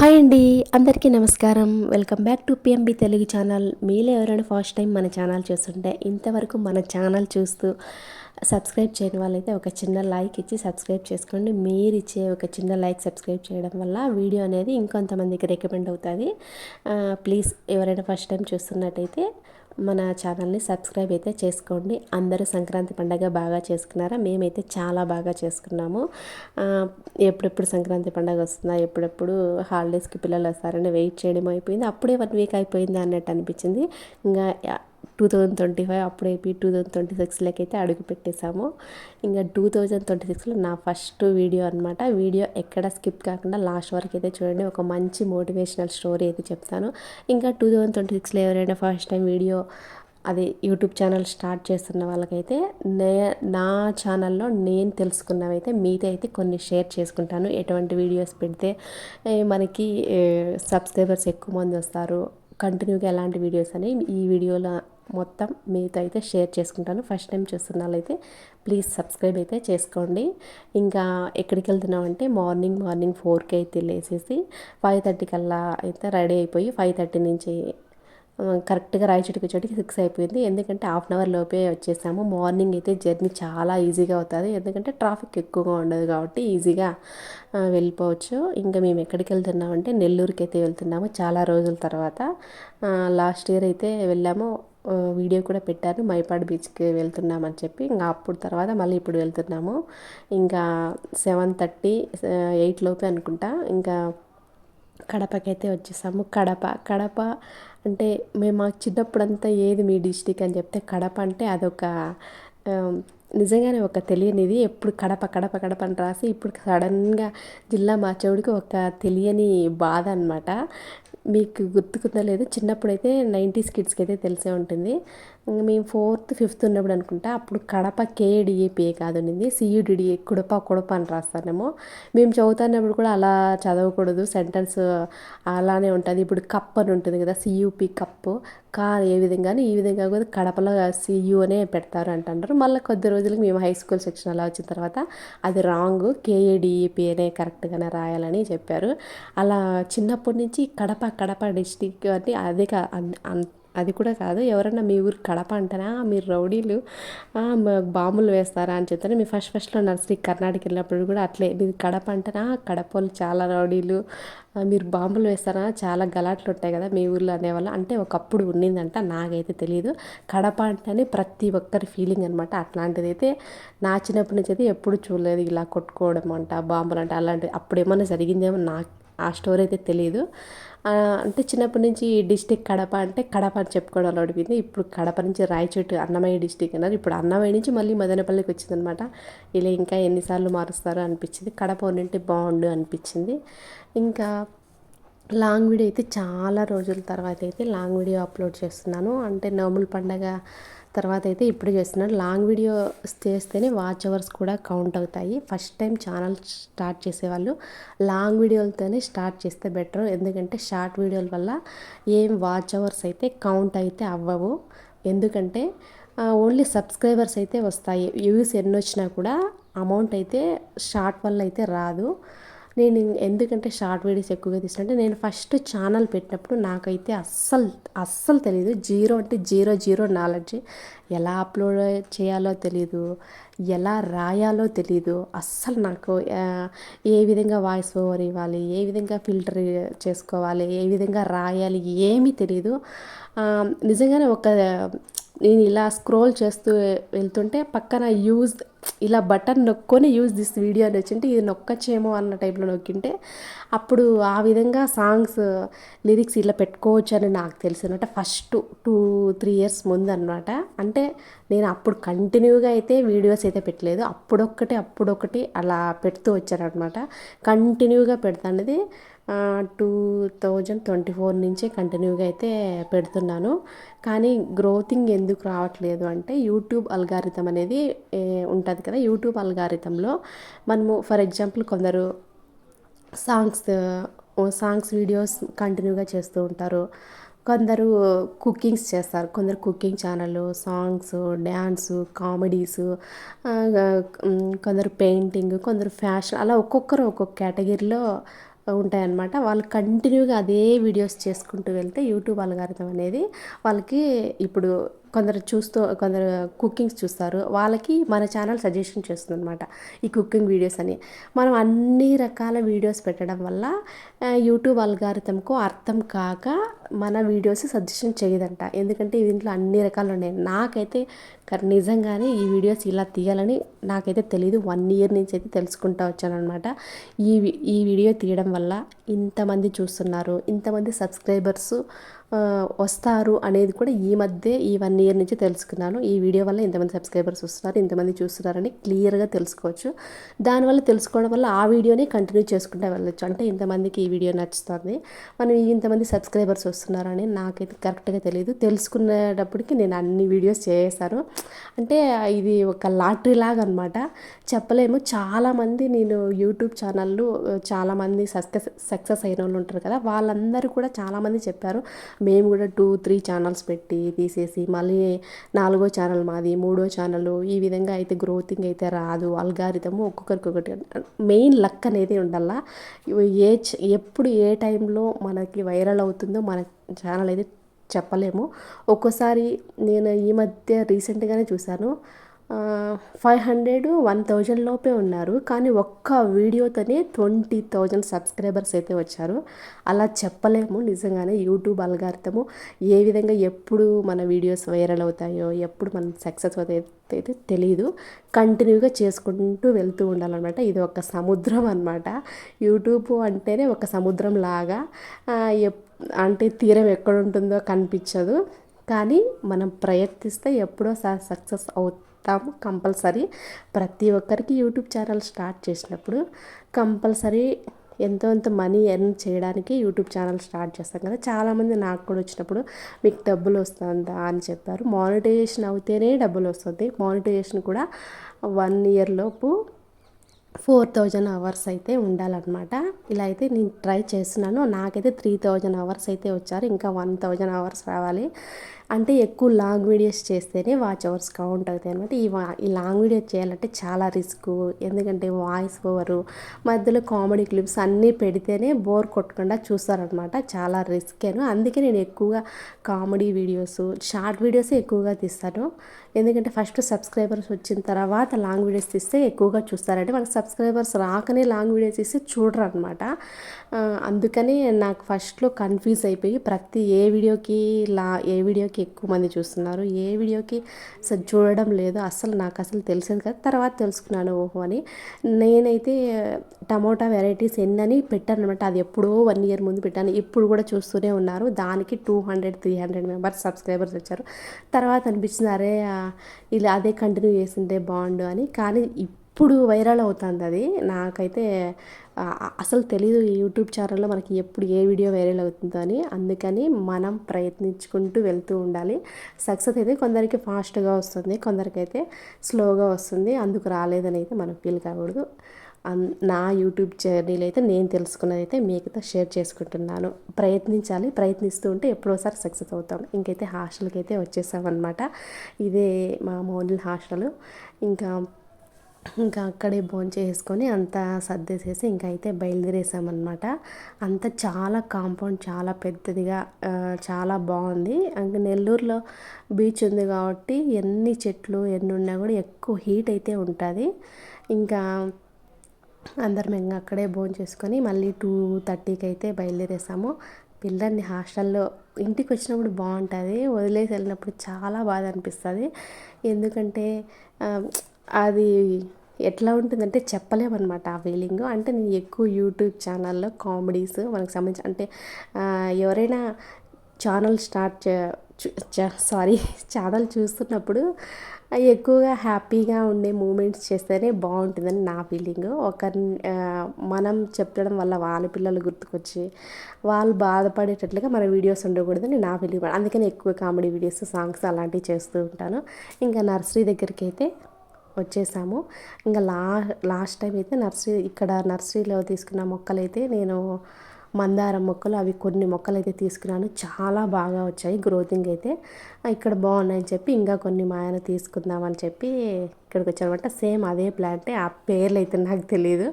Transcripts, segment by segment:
Hi అండి అందరికీ నమస్కారం. Welcome back to PMB Telugu channel. మీలో ఎవరైనా ఫస్ట్ టైం మన ఛానల్ చూస్తుంటే ఇంతవరకు మన ఛానల్ చూస్తూ సబ్స్క్రైబ్ చేయని వాళ్ళైతే ఒక చిన్న లైక్ ఇచ్చి సబ్స్క్రైబ్ చేసుకోండి. మీరు ఇచ్చే ఒక చిన్న లైక్ సబ్స్క్రైబ్ చేయడం వల్ల వీడియో అనేది ఇంకొంతమందికి రికమెండ్ అవుతుంది. ప్లీజ్ ఎవరైనా ఫస్ట్ టైం చూస్తున్నట్టయితే మన ఛానల్ని సబ్స్క్రైబ్ అయితే చేసుకోండి. అందరూ సంక్రాంతి పండగ బాగా చేసుకున్నారా? మేమైతే చాలా బాగా చేసుకున్నాము. ఎప్పుడెప్పుడు సంక్రాంతి పండగ వస్తుందా ఎప్పుడెప్పుడు హాలిడేస్కి పిల్లలు వస్తారని వెయిట్ చేయడం అయిపోయింది అప్పుడే వన్ వీక్ అయిపోయింది అన్నట్టు అనిపించింది. ఇంకా టూ థౌజండ్ ట్వంటీ ఫైవ్ అప్పుడు అయిపోయి టూ థౌజండ్ ట్వంటీ సిక్స్లోకి అయితే అడుగు పెట్టేశాము. ఇంకా టూ థౌజండ్ ట్వంటీ సిక్స్లో నా ఫస్ట్ వీడియో అనమాట వీడియో ఎక్కడ స్కిప్ కాకుండా లాస్ట్ వరకు అయితే చూడండి. ఒక మంచి మోటివేషనల్ స్టోరీ అయితే చెప్తాను. ఇంకా టూ థౌజండ్ ట్వంటీ సిక్స్లో ఎవరైనా ఫస్ట్ టైం వీడియో అది యూట్యూబ్ ఛానల్ స్టార్ట్ చేస్తున్న వాళ్ళకైతే నే నా ఛానల్లో నేను తెలుసుకున్నవైతే మీతో అయితే కొన్ని షేర్ చేసుకుంటాను. ఎటువంటి వీడియోస్ పెడితే మనకి సబ్స్క్రైబర్స్ ఎక్కువ మంది వస్తారు. కంటిన్యూగా ఎలాంటి వీడియోస్ అనేవి ఈ వీడియోలో మొత్తం మీతో అయితే షేర్ చేసుకుంటాను. ఫస్ట్ టైం చూస్తున్న వాళ్ళైతే ప్లీజ్ సబ్స్క్రైబ్ అయితే చేసుకోండి. ఇంకా ఎక్కడికి వెళ్తున్నామంటే మార్నింగ్ మార్నింగ్ ఫోర్కి అయితే లేసేసి ఫైవ్ థర్టీ కల్లా అయితే రెడీ అయిపోయి ఫైవ్ థర్టీ నుంచి కరెక్ట్గా రాయచోటికి వచ్చేటికి సిక్స్ అయిపోయింది. ఎందుకంటే హాఫ్ అన్ అవర్ లోపే వచ్చేసాము. మార్నింగ్ అయితే జర్నీ చాలా ఈజీగా అవుతుంది. ఎందుకంటే ట్రాఫిక్ ఎక్కువగా ఉండదు కాబట్టి ఈజీగా వెళ్ళిపోవచ్చు. ఇంకా మేము ఎక్కడికి వెళ్తున్నామంటే నెల్లూరుకి అయితే వెళ్తున్నాము చాలా రోజుల తర్వాత. లాస్ట్ ఇయర్ అయితే వెళ్ళాము. వీడియో కూడా పెట్టాను. మైపాడు బీచ్కి వెళ్తున్నామని చెప్పి. ఇంకా అప్పుడు తర్వాత మళ్ళీ ఇప్పుడు వెళ్తున్నాము. ఇంకా సెవెన్ థర్టీ ఎయిట్ లోపే అనుకుంటా. ఇంకా కడపకైతే వచ్చేసాము. కడప కడప అంటే మేము మాకు చిన్నప్పుడంతా ఏది మీ డిస్టిక్ అని చెప్తే కడప అంటే అదొక నిజంగానే ఒక తెలియనిది. ఎప్పుడు కడప కడప కడప అని రాసి ఇప్పుడు సడన్గా జిల్లా మార్చేవాడికి ఒక తెలియని బాధ అనమాట మీకు గుర్తుకుందా లేదు చిన్నప్పుడైతే నైంటీస్ కిడ్స్కి అయితే తెలిసే ఉంటుంది. మేము ఫోర్త్ ఫిఫ్త్ ఉన్నప్పుడు అనుకుంటా అప్పుడు కడప కేడిఏపిఏ కాదు ఉండింది సియుడిడిఏ కుడప కుడప అని రాస్తానేమో మేము చదువుతున్నప్పుడు కూడా అలా చదవకూడదు సెంటెన్స్ అలానే ఉంటుంది. ఇప్పుడు కప్ అని ఉంటుంది కదా సియుపి కప్పు కా ఏ విధంగా ఈ విధంగా కూడా కడపలో సియు అనే పెడతారు అంటారు మళ్ళీ కొద్ది రోజులకి మేము హై స్కూల్ సెక్షన్ అలా వచ్చిన తర్వాత అది రాంగ్ కేఏడిఈపి అనే కరెక్ట్గానే రాయాలని చెప్పారు. అలా చిన్నప్పటి నుంచి కడప కడప డిస్టిక్ అంటే అదే అది కూడా కాదు. ఎవరన్నా మీ ఊరు కడప అంటారా మీరు రౌడీలు బాంబులు వేస్తారా అని చెప్తారు మీ ఫస్ట్ ఫస్ట్లో నర్సరీ కర్ణాటక వెళ్ళినప్పుడు కూడా అట్లే. మీరు కడప అంటారా కడప వాళ్ళు చాలా రౌడీలు మీరు బాంబులు వేస్తారా చాలా గలాట్లు ఉంటాయి కదా మీ ఊర్లో అనేవాళ్ళు. అంటే ఒకప్పుడు ఉన్నిందంట నాకైతే తెలియదు కడప అంటేనే ప్రతి ఒక్కరి ఫీలింగ్ అనమాట అట్లాంటిది అయితే నా చిన్నప్పటి నుంచి అయితే ఎప్పుడు చూడలేదు. ఇలా కొట్టుకోవడం అంట బాంబులు అంట అలాంటివి అప్పుడు ఏమన్నా జరిగిందేమో నాకు ఆ స్టోరీ అయితే తెలియదు అంటే చిన్నప్పటి నుంచి డిస్టిక్ కడప అంటే కడప అని చెప్పుకోవడం అడిగింది ఇప్పుడు కడప నుంచి రాయచోటు అన్నమయ్య డిస్టిక్ అన్నారు. ఇప్పుడు అన్నమయ్య నుంచి మళ్ళీ మదనపల్లికి వచ్చిందనమాట ఇలా ఇంకా ఎన్నిసార్లు మారుస్తారో అనిపించింది. కడప ఉన్నింటే బాగుండు అనిపించింది. ఇంకా లాంగ్ వీడియో అయితే చాలా రోజుల తర్వాత అయితే లాంగ్ వీడియో అప్లోడ్ చేస్తున్నాను. అంటే నోముల పండగ తర్వాత అయితే ఇప్పుడు చేస్తున్నాను లాంగ్ వీడియో చేస్తేనే వాచ్ అవర్స్ కూడా కౌంట్ అవుతాయి. ఫస్ట్ టైం ఛానల్ స్టార్ట్ చేసేవాళ్ళు లాంగ్ వీడియోలతోనే స్టార్ట్ చేస్తే బెటర్. ఎందుకంటే షార్ట్ వీడియోల వల్ల ఏం వాచ్ అవర్స్ అయితే కౌంట్ అయితే అవ్వవు. ఎందుకంటే ఓన్లీ సబ్స్క్రైబర్స్ అయితే వస్తాయి. వ్యూస్ ఎన్ని వచ్చినా కూడా అమౌంట్ అయితే షార్ట్ వల్ల అయితే రాదు. నేను ఎందుకంటే షార్ట్ వీడియోస్ ఎక్కువగా తీసుకుంటే నేను ఫస్ట్ ఛానల్ పెట్టినప్పుడు నాకైతే అస్సలు అస్సలు తెలియదు జీరో అంటే జీరో జీరో నాలెడ్జ్. ఎలా అప్లోడ్ చేయాలో తెలీదు. ఎలా రాయాలో తెలీదు. అస్సలు నాకు ఏ విధంగా వాయిస్ ఓవర్ ఇవ్వాలి ఏ విధంగా ఫిల్టర్ చేసుకోవాలి ఏ విధంగా రాయాలి ఏమీ తెలియదు నిజంగానే ఒక నేను ఇలా స్క్రోల్ చేస్తూ వెళ్తుంటే పక్కన యూజ్ ఇలా బటన్ నొక్కొని యూజ్ దిస్ వీడియో అని వచ్చింటే ఇది నొక్కచ్చేమో అన్న టైప్లో నొక్కింటే అప్పుడు ఆ విధంగా సాంగ్స్ లిరిక్స్ ఇలా పెట్టుకోవచ్చు అని నాకు అనమాట. ఫస్ట్ టూ త్రీ ఇయర్స్ ముందు అనమాట అంటే నేను అప్పుడు కంటిన్యూగా అయితే వీడియోస్ అయితే పెట్టలేదు. అప్పుడొక్కటి అప్పుడొకటి అలా పెడుతూ వచ్చారనమాట కంటిన్యూగా పెడతానది టూ థౌజండ్ ట్వంటీ ఫోర్ నుంచే కంటిన్యూగా అయితే పెడుతున్నాను. కానీ గ్రోతింగ్ ఎందుకు రావట్లేదు అంటే యూట్యూబ్ అల్గారిథం అనేది ఉంటుంది కదా యూట్యూబ్ అల్గారిథంలో మనము ఫర్ ఎగ్జాంపుల్ కొందరు సాంగ్స్ సాంగ్స్ వీడియోస్ కంటిన్యూగా చేస్తూ ఉంటారు. కొందరు కుకింగ్స్ చేస్తారు. కొందరు cooking channel songs dance comedies కొందరు పెయింటింగ్ కొందరు ఫ్యాషన్ అలా ఒక్కొక్కరు ఒక్కొక్క కేటగిరీలో ఉంటాయన్నమాట. వాళ్ళు కంటిన్యూగా అదే వీడియోస్ చేసుకుంటూ వెళ్తే యూట్యూబ్ అలగారితం అనేది వాళ్ళకి ఇప్పుడు కొందరు చూస్తూ కొందరు కుకింగ్స్ చూస్తారు. వాళ్ళకి మన ఛానల్ సజెషన్ చేస్తుంది అనమాట ఈ కుకింగ్ వీడియోస్ అని. మనం అన్ని రకాల వీడియోస్ పెట్టడం వల్ల యూట్యూబ్ అల్గారితంకు అర్థం కాక మన వీడియోస్ సజెషన్ చేయదంట. ఎందుకంటే దీంట్లో అన్ని రకాలు ఉన్నాయి. నాకైతే నిజంగానే ఈ వీడియోస్ ఇలా తీయాలని నాకైతే తెలియదు వన్ ఇయర్ నుంచి అయితే తెలుసుకుంటా వచ్చానమాట ఈ ఈ వీడియో తీయడం వల్ల ఇంతమంది చూస్తున్నారు. ఇంతమంది సబ్స్క్రైబర్స్ వస్తారు అనేది కూడా ఈ మధ్య ఈ వన్ ఇయర్ నుంచి తెలుసుకున్నాను. ఈ వీడియో వల్ల ఇంతమంది సబ్స్క్రైబర్స్ వస్తున్నారు ఇంతమంది చూస్తున్నారని క్లియర్గా తెలుసుకోవచ్చు. దానివల్ల తెలుసుకోవడం వల్ల ఆ వీడియోని కంటిన్యూ చేసుకుంటూ వెళ్ళొచ్చు. అంటే ఇంతమందికి ఈ వీడియో నచ్చుతుంది. మనం ఇంతమంది సబ్స్క్రైబర్స్ వస్తున్నారని నాకైతే కరెక్ట్గా తెలియదు తెలుసుకునేటప్పటికి నేను అన్ని వీడియోస్ చేశాను అంటే ఇది ఒక లాటరీ లాగా అనమాట చెప్పలేము. చాలామంది నేను యూట్యూబ్ ఛానళ్ళు చాలామంది సక్సెస్ సక్సెస్ అయిన వాళ్ళు ఉంటారు కదా వాళ్ళందరూ కూడా చాలామంది చెప్పారు. మేము కూడా టూ త్రీ ఛానల్స్ పెట్టి తీసేసి మళ్ళీ నాలుగో ఛానల్ మాది మూడో ఛానల్ ఈ విధంగా అయితే గ్రోతింగ్ అయితే రాదు. అల్గారిథము ఒక్కొక్కరికి ఒకటి మెయిన్ లక్ అనేది ఉండాలా? ఏ ఎప్పుడు ఏ టైంలో మనకి వైరల్ అవుతుందో మన ఛానల్ అయితే చెప్పలేము. ఒక్కోసారి నేను ఈ మధ్య రీసెంట్గానే చూశాను. ఫైవ్ హండ్రెడ్ వన్ థౌజండ్ లోపే ఉన్నారు. కానీ ఒక్క వీడియోతోనే ట్వంటీ థౌజండ్ సబ్స్క్రైబర్స్ అయితే వచ్చారు. అలా చెప్పలేము నిజంగానే. యూట్యూబ్ అలగార్థము ఏ విధంగా ఎప్పుడు మన వీడియోస్ వైరల్ అవుతాయో ఎప్పుడు మనం సక్సెస్ అవుతాయో అయితే తెలియదు కంటిన్యూగా చేసుకుంటూ వెళ్తూ ఉండాలన్నమాట. ఇది ఒక సముద్రం అనమాట యూట్యూబ్ అంటేనే ఒక సముద్రం లాగా అంటే తీరం ఎక్కడ ఉంటుందో కనిపించదు. కానీ మనం ప్రయత్నిస్తే ఎప్పుడో సక్సెస్ అవుతుంది చెప్తాము కంపల్సరీ. ప్రతి ఒక్కరికి యూట్యూబ్ ఛానల్ స్టార్ట్ చేసినప్పుడు కంపల్సరీ ఎంతో ఎంత మనీ ఎర్న్ చేయడానికి యూట్యూబ్ ఛానల్ స్టార్ట్ చేస్తాం కదా. చాలామంది నాకు కూడా వచ్చినప్పుడు మీకు డబ్బులు వస్తుందా అని చెప్పారు. మానిటైజేషన్ అవుతేనే డబ్బులు వస్తుంది. మానిటైజేషన్ కూడా వన్ ఇయర్ లోపు ఫోర్ థౌజండ్ అవర్స్ అయితే ఉండాలన్నమాట. ఇలా అయితే నేను ట్రై చేస్తున్నాను. నాకైతే త్రీ థౌజండ్ అవర్స్ అయితే వచ్చారు. ఇంకా వన్ థౌజండ్ అవర్స్ రావాలి. అంటే ఎక్కువ లాంగ్ వీడియోస్ చేస్తేనే వాచ్ అవర్స్ కౌంట్ అవుతాయి అనమాట ఈ వా ఈ లాంగ్ వీడియో చేయాలంటే చాలా రిస్క్. ఎందుకంటే వాయిస్ ఓవరు మధ్యలో కామెడీ క్లిప్స్ అన్నీ పెడితేనే బోర్ కొట్టకుండా చూస్తారనమాట చాలా రిస్కేను అందుకే నేను ఎక్కువగా కామెడీ వీడియోస్ షార్ట్ వీడియోసే ఎక్కువగా తీస్తాను. ఎందుకంటే ఫస్ట్ సబ్స్క్రైబర్స్ వచ్చిన తర్వాత లాంగ్ వీడియోస్ తీస్తే ఎక్కువగా చూస్తారంటే మనకు సబ్స్క్రైబర్స్ రాకనే లాంగ్ వీడియోస్ తీస్తే చూడరు అనమాట అందుకని నాకు ఫస్ట్లో కన్ఫ్యూజ్ అయిపోయి ప్రతి ఏ వీడియోకి లా ఏ వీడియోకి వీడియోకి ఎక్కువ మంది చూస్తున్నారు. ఏ వీడియోకి అసలు చూడడం లేదు అసలు నాకు అసలు తెలిసేది కదా. తర్వాత తెలుసుకున్నాను ఓహో అని. నేనైతే టమోటా వెరైటీస్ ఎన్నని పెట్టాను అనమాట అది ఎప్పుడో వన్ ఇయర్ ముందు పెట్టాను. ఇప్పుడు కూడా చూస్తూనే ఉన్నారు. దానికి two hundred three hundred members subscribers వచ్చారు. తర్వాత అనిపించింది అరే ఇలా అదే కంటిన్యూ చేసిందే బాగుండు అని. కానీ ఇప్పుడు వైరల్ అవుతుంది అది. నాకైతే అసలు తెలియదు యూట్యూబ్ ఛానల్లో మనకి ఎప్పుడు ఏ వీడియో వైరల్ అవుతుందో అని. అందుకని మనం ప్రయత్నించుకుంటూ వెళ్తూ ఉండాలి. సక్సెస్ అయితే కొందరికి ఫాస్ట్గా వస్తుంది కొందరికైతే స్లోగా వస్తుంది. అందుకు రాలేదని అయితే మనం ఫీల్ కాకూడదు. నా యూట్యూబ్ జర్నీలో అయితే నేను తెలుసుకున్నది అయితే మీకుతో షేర్ చేసుకుంటున్నాను. ప్రయత్నించాలి ప్రయత్నిస్తూ ఉంటే ఎప్పుడోసారి సక్సెస్ అవుతాం. ఇంకైతే హాస్టల్కి అయితే వచ్చేసామన్నమాట. ఇదే మా మోడల్ హాస్టల్. ఇంకా ఇంకా అక్కడే భోంచేసుకొని అంతా సర్దేసేసి ఇంకా అయితే బయలుదేరేసామన్నమాట. అంత చాలా కాంపౌండ్ చాలా పెద్దదిగా చాలా బాగుంది. ఇంకా నెల్లూరులో బీచ్ ఉంది కాబట్టి ఎన్ని చెట్లు ఎన్ని ఉన్నా కూడా ఎక్కువ హీట్ అయితే ఉంటుంది. ఇంకా అందరం ఇంకా అక్కడే భోంచేసుకొని మళ్ళీ టూ థర్టీకి అయితే బయలుదేరేసాము. పిల్లల్ని హాస్టల్లో ఇంటికి వచ్చినప్పుడు బాగుంటుంది వదిలేసి వెళ్ళినప్పుడు చాలా బాధ అనిపిస్తుంది. ఎందుకంటే అది ఎట్లా ఉంటుందంటే చెప్పలేమన్నమాట ఆ ఫీలింగ్ అంటే నేను ఎక్కువ యూట్యూబ్ ఛానల్లో కామెడీస్ మనకు సంబంధించి అంటే ఎవరైనా ఛానల్ స్టార్ట్ సారీ ఛానల్ చూస్తున్నప్పుడు ఎక్కువగా హ్యాపీగా ఉండే మూమెంట్స్ చేస్తేనే బాగుంటుందని నా ఫీలింగ్ ఒకరి మనం చెప్పడం వల్ల వాళ్ళ పిల్లలు గుర్తుకొచ్చి వాళ్ళు బాధపడేటట్లుగా మన వీడియోస్ ఉండకూడదని నా ఫీలింగ్ అందుకని ఎక్కువ కామెడీ వీడియోస్ సాంగ్స్ అలాంటివి చేస్తూ ఉంటాను. ఇంకా నర్సరీ దగ్గరికి అయితే వచ్చేసాము. ఇంకా లా లాస్ట్ టైం అయితే నర్సరీ ఇక్కడ నర్సరీలో తీసుకున్న మొక్కలైతే నేను మందారం మొక్కలు అవి కొన్ని మొక్కలు అయితే తీసుకున్నాను చాలా బాగా వచ్చాయి. గ్రోతింగ్ అయితే ఇక్కడ బాగున్నాయని చెప్పి ఇంకా కొన్ని మాయన తీసుకుందామని చెప్పి ఇక్కడికి వచ్చానమాట. సేమ్ అదే ప్లాంటే ఆ పేర్లు అయితే నాకు తెలియదు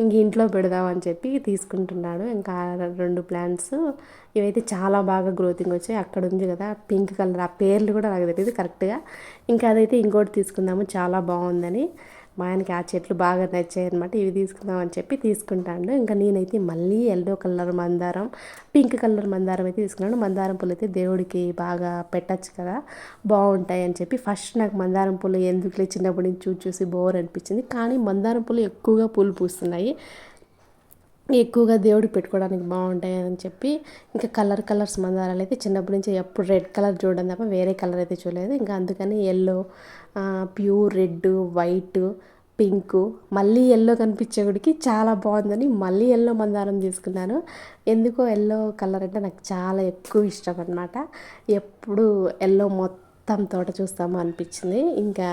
ఇంక ఇంట్లో పెడదామని చెప్పి తీసుకుంటున్నాడు. ఇంకా రెండు ప్లాంట్స్. ఇవైతే చాలా బాగా గ్రోతింగ్ వచ్చాయి. అక్కడ ఉంది కదా పింక్ కలర్. ఆ పేర్లు కూడా నాకు తెలియదు కరెక్ట్గా. ఇంకా అదైతే ఇంకోటి తీసుకుందాము. చాలా బాగుందని. మా ఆయనకి ఆ చెట్లు బాగా నచ్చాయి అనమాట ఇవి తీసుకుందామని చెప్పి తీసుకుంటాను ఇంకా నేనైతే మళ్ళీ ఎల్లో కలర్ మందారం పింక్ కలర్ మందారం అయితే తీసుకున్నాను. మందారం పూలు అయితే దేవుడికి బాగా పెట్టచ్చు కదా బాగుంటాయి అని చెప్పి ఫస్ట్ నాకు మందారం పూలు ఎందుకులే చిన్నప్పటి నుంచి చూసి చూసి బోర్ అనిపించింది. కానీ మందారం పూలు ఎక్కువగా పూలు పూస్తున్నాయి. ఎక్కువగా దేవుడికి పెట్టుకోవడానికి బాగుంటాయి అని చెప్పి ఇంకా కలర్ కలర్స్ మందారాలు అయితే చిన్నప్పటి నుంచి ఎప్పుడు రెడ్ కలర్ చూడడం తప్ప వేరే కలర్ అయితే చూడలేదు. ఇంకా అందుకని yellow pure red white pink మళ్ళీ ఎల్లో కనిపించేవాడికి చాలా బాగుందని మళ్ళీ ఎల్లో మందారం తీసుకున్నాను. ఎందుకో ఎల్లో కలర్ అంటే నాకు చాలా ఎక్కువ ఇష్టం అనమాట ఎప్పుడు ఎల్లో మొత్తం మొత్తం తోట చూస్తాము అనిపించింది. ఇంకా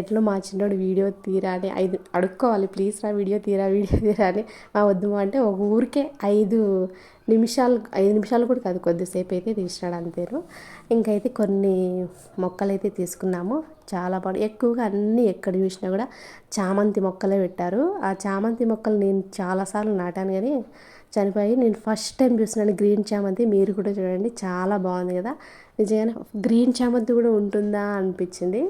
ఎట్లా మా చిన్నోడు వీడియో తీరా అని ఐదు అడుక్కోవాలి ప్లీజ్ రా వీడియో తీరా వీడియో తీరా అని మా వద్దు అంటే ఒక ఊరికే ఐదు నిమిషాలు ఐదు నిమిషాలు కూడా కాదు కొద్దిసేపు అయితే తీసినాడు అంతేను ఇంకైతే కొన్ని మొక్కలు అయితే తీసుకున్నాము. చాలా బాగుంది. ఎక్కువగా అన్నీ ఎక్కడ చూసినా కూడా చామంతి మొక్కలే పెట్టారు. ఆ చామంతి మొక్కలు నేను చాలాసార్లు నాటాను కానీ చనిపోయి నేను ఫస్ట్ టైం చూసినాను. గ్రీన్ చామంతి మీరు కూడా చూడండి చాలా బాగుంది కదా. నిజంగానే గ్రీన్ చామంతి కూడా ఉంటుందా అనిపించింది.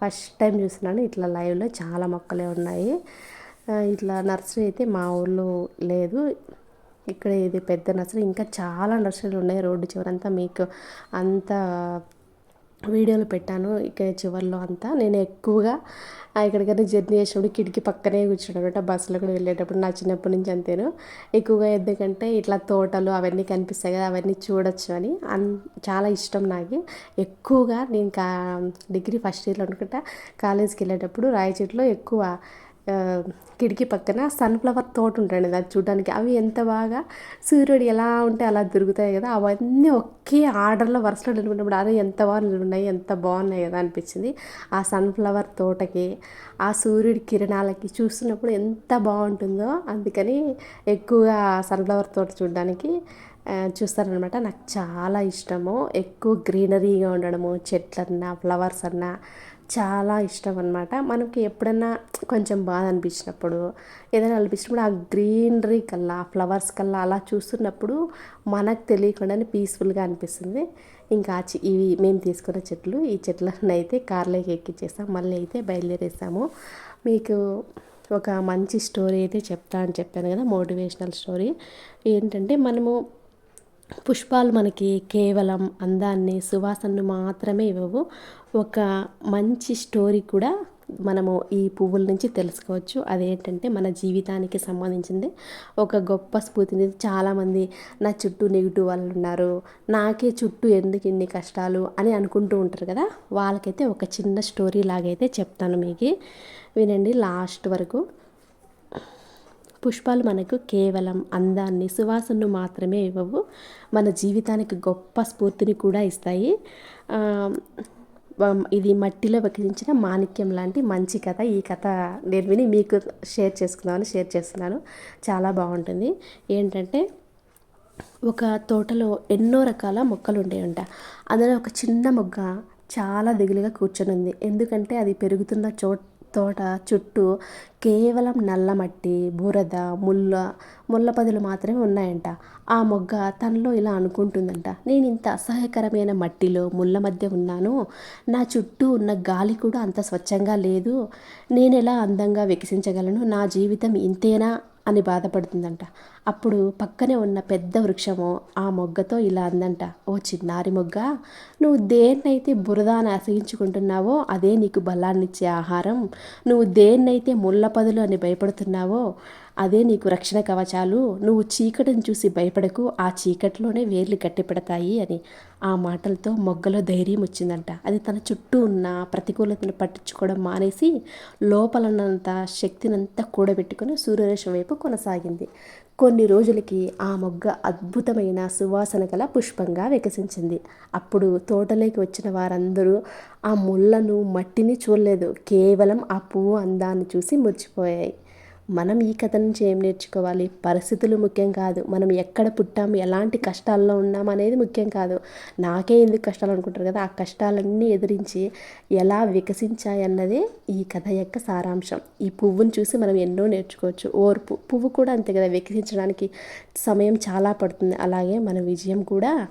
ఫస్ట్ టైం చూస్తున్నాను. ఇట్లా లైవ్లో చాలా మొక్కలే ఉన్నాయి. ఇట్లా నర్సరీ అయితే మా ఊళ్ళో లేదు. ఇక్కడ ఇది పెద్ద నర్సరీ. ఇంకా చాలా నర్సరీలు ఉన్నాయి రోడ్డు చివరంతా. మీకు అంత వీడియోలు పెట్టాను ఇక చివరిలో అంతా. నేను ఎక్కువగా ఎక్కడికైనా జర్నీ చేసినప్పుడు కిటికీ పక్కనే కూర్చోడమాట బస్సులో కూడా వెళ్ళేటప్పుడు నా చిన్నప్పటి నుంచి అంతేను. ఎక్కువగా ఎందుకంటే ఇట్లా తోటలు అవన్నీ కనిపిస్తాయి కదా అవన్నీ చూడొచ్చు అని. అన్ చాలా ఇష్టం నాకు. ఎక్కువగా నేను కా డిగ్రీ ఫస్ట్ ఇయర్లో అనుకుంటా కాలేజీకి వెళ్ళేటప్పుడు రాయచేట్లో ఎక్కువ కిటికీ పక్కన సన్ఫ్లవర్ తోట ఉంటాయండి అది చూడడానికి. అవి ఎంత బాగా సూర్యుడు ఎలా ఉంటే అలా దొరుకుతాయి కదా అవన్నీ ఒకే ఆర్డర్లో వరుసలో నిలబడినప్పుడు అదే ఎంత బాగా నిలున్నాయి ఎంత బాగున్నాయి కదా అనిపించింది. ఆ సన్ఫ్లవర్ తోటకి ఆ సూర్యుడి కిరణాలకి చూస్తున్నప్పుడు ఎంత బాగుంటుందో అందుకని ఎక్కువగా సన్ఫ్లవర్ తోట చూడడానికి చూస్తారనమాట నాకు చాలా ఇష్టము. ఎక్కువ గ్రీనరీగా ఉండడము చెట్లన్నా ఫ్లవర్స్ అన్నా చాలా ఇష్టం అనమాట మనకి ఎప్పుడన్నా కొంచెం బాధ అనిపించినప్పుడు ఏదైనా అనిపించినప్పుడు ఆ గ్రీనరీ కల్లా ఆ ఫ్లవర్స్ కల్లా అలా చూస్తున్నప్పుడు మనకు తెలియకుండానే పీస్ఫుల్గా అనిపిస్తుంది. ఇంకా ఇవి మేము తీసుకున్న చెట్లు ఈ చెట్లను అయితే కార్లోకి ఎక్కించేసాం మళ్ళీ అయితే బయలుదేరేసాము మీకు ఒక మంచి స్టోరీ అయితే చెప్తా అని చెప్పాను కదా మోటివేషనల్ స్టోరీ. ఏంటంటే మనము పుష్పాలు మనకి కేవలం అందాన్ని సువాసనను మాత్రమే ఇవ్వవు. ఒక మంచి స్టోరీ కూడా మనము ఈ పువ్వుల నుంచి తెలుసుకోవచ్చు. అదేంటంటే మన జీవితానికి సంబంధించింది ఒక గొప్ప స్ఫూర్తిని చాలామంది నా చుట్టూ నెగిటివ్ వాళ్ళు ఉన్నారు. నాకే చుట్టూ ఎందుకు ఇన్ని కష్టాలు అని అనుకుంటూ ఉంటారు కదా? వాళ్ళకైతే ఒక చిన్న స్టోరీ లాగైతే చెప్తాను మీకు. వినండి లాస్ట్ వరకు. పుష్పాలు మనకు కేవలం అందాన్ని సువాసనను మాత్రమే ఇవ్వవు. మన జీవితానికి గొప్ప స్ఫూర్తిని కూడా ఇస్తాయి. ఇది మట్టిలో వికసించిన మాణిక్యం లాంటి మంచి కథ. ఈ కథ నేను విని మీకు షేర్ చేసుకుందామని షేర్ చేస్తున్నాను. చాలా బాగుంటుంది. ఏంటంటే ఒక తోటలో ఎన్నో రకాల మొక్కలు ఉండేవంట అందులో ఒక చిన్న మొగ్గ చాలా దిగులుగా కూర్చొని ఉంది ఎందుకంటే అది పెరుగుతున్న చో తోట చుట్టూ కేవలం నల్ల మట్టి బురద ముళ్ళ ముళ్ళపదులు మాత్రమే ఉన్నాయంట. ఆ మొగ్గ తనలో ఇలా అనుకుంటుందంట. నేను ఇంత అసహ్యకరమైన మట్టిలో ముళ్ళ మధ్య ఉన్నాను. నా చుట్టూ ఉన్న గాలి కూడా అంత స్వచ్ఛంగా లేదు. నేను ఎలా అందంగా వికసించగలను? నా జీవితం ఇంతేనా? అని బాధపడుతుందంట. అప్పుడు పక్కనే ఉన్న పెద్ద వృక్షము ఆ మొగ్గతో ఇలా అందంట ఓ చిన్నారి మొగ్గ నువ్వు దేన్నైతే బురదాన్ని అసహించుకుంటున్నావో అదే నీకు బలాన్నిచ్చే ఆహారం. నువ్వు దేన్నైతే ముళ్ళపదులు అని భయపడుతున్నావో అదే నీకు రక్షణ కవచాలు. నువ్వు చీకటిని చూసి భయపడకు ఆ చీకటిలోనే వేర్లు కట్టిపెడతాయి అని ఆ మాటలతో మొగ్గలో ధైర్యం వచ్చిందంట. అది తన చుట్టూ ఉన్న ప్రతికూలతను పట్టించుకోవడం మానేసి లోపలన్నంత శక్తినంతా కూడబెట్టుకుని సూర్యరేషం వైపు కొనసాగింది. కొన్ని రోజులకి ఆ మొగ్గ అద్భుతమైన సువాసన గల పుష్పంగా వికసించింది. అప్పుడు తోటలోకి వచ్చిన వారందరూ ఆ ముళ్ళను మట్టిని చూడలేదు. కేవలం ఆ పువ్వు అందాన్ని చూసి మురిచిపోయాయి మనం ఈ కథ నుంచి ఏం నేర్చుకోవాలి? పరిస్థితులు ముఖ్యం కాదు. మనం ఎక్కడ పుట్టాము? ఎలాంటి కష్టాల్లో ఉన్నాం అనేది ముఖ్యం కాదు. నాకే ఎందుకు కష్టాలు అనుకుంటారు కదా? ఆ కష్టాలన్నీ ఎదిరించి ఎలా వికసించాయి అన్నదే ఈ కథ యొక్క సారాంశం. ఈ పువ్వును చూసి మనం ఎన్నో నేర్చుకోవచ్చు. ఓర్పు. పువ్వు కూడా అంతే కదా వికసించడానికి సమయం చాలా పడుతుంది. అలాగే మన విజయం కూడా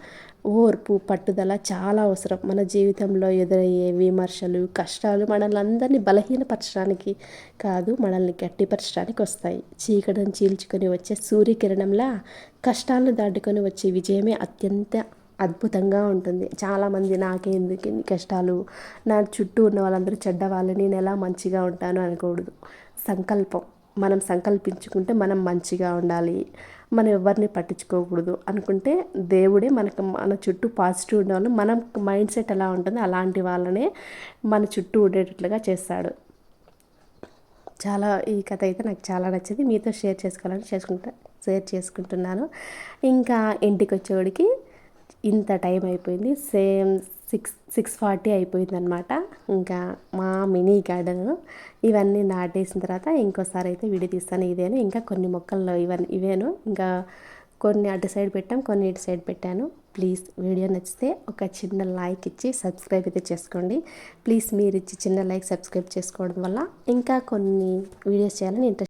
ఓర్పు పట్టుదల చాలా అవసరం. మన జీవితంలో ఎదురయ్యే విమర్శలు కష్టాలు మనల్ని అందరినీ బలహీనపరచడానికి కాదు మనల్ని గట్టిపరచడానికి వస్తాయి. చీకటిని చీల్చుకొని వచ్చే సూర్యకిరణంలా కష్టాలను దాటుకొని వచ్చే విజయమే అత్యంత అద్భుతంగా ఉంటుంది. చాలామంది నాకెందుకు ఎన్ని కష్టాలు? నా చుట్టూ ఉన్న వాళ్ళందరూ చెడ్డవాళ్ళు నేను ఎలా మంచిగా ఉంటాను అనకూడదు. సంకల్పం. మనం సంకల్పించుకుంటే మనం మంచిగా ఉండాలి. మనం ఎవరిని పట్టించుకోకూడదు అనుకుంటే దేవుడే మనకు మన చుట్టూ పాజిటివ్ ఉండాలి మనం మైండ్ సెట్ ఎలా ఉంటుందో అలాంటి వాళ్ళనే మన చుట్టూ ఉండేటట్లుగా చేస్తాడు. చాలా ఈ కథ అయితే నాకు చాలా నచ్చింది. మీతో షేర్ చేసుకోవాలని చేసుకుంటా షేర్ చేసుకుంటున్నాను. ఇంకా ఇంటికి వచ్చేవాడికి ఇంత టైం అయిపోయింది. సేమ్ సిక్స్ సిక్స్ ఫార్టీ అయిపోయింది అనమాట ఇంకా మా మినీ గార్డెన్ ఇవన్నీ నాటేసిన తర్వాత ఇంకోసారి అయితే వీడియో తీస్తాను ఇదేను. ఇంకా కొన్ని మొక్కల్లో ఇవన్నీ ఇవేను. ఇంకా కొన్ని అటు సైడ్ పెట్టాం కొన్ని ఇటు సైడ్ పెట్టాను. ప్లీజ్ వీడియో నచ్చితే ఒక చిన్న లైక్ ఇచ్చి సబ్స్క్రైబ్ అయితే చేసుకోండి. ప్లీజ్ మీరు ఇచ్చి చిన్న లైక్ సబ్స్క్రైబ్ చేసుకోవడం వల్ల ఇంకా కొన్ని వీడియోస్ చేయాలని ఇంట్రెస్ట్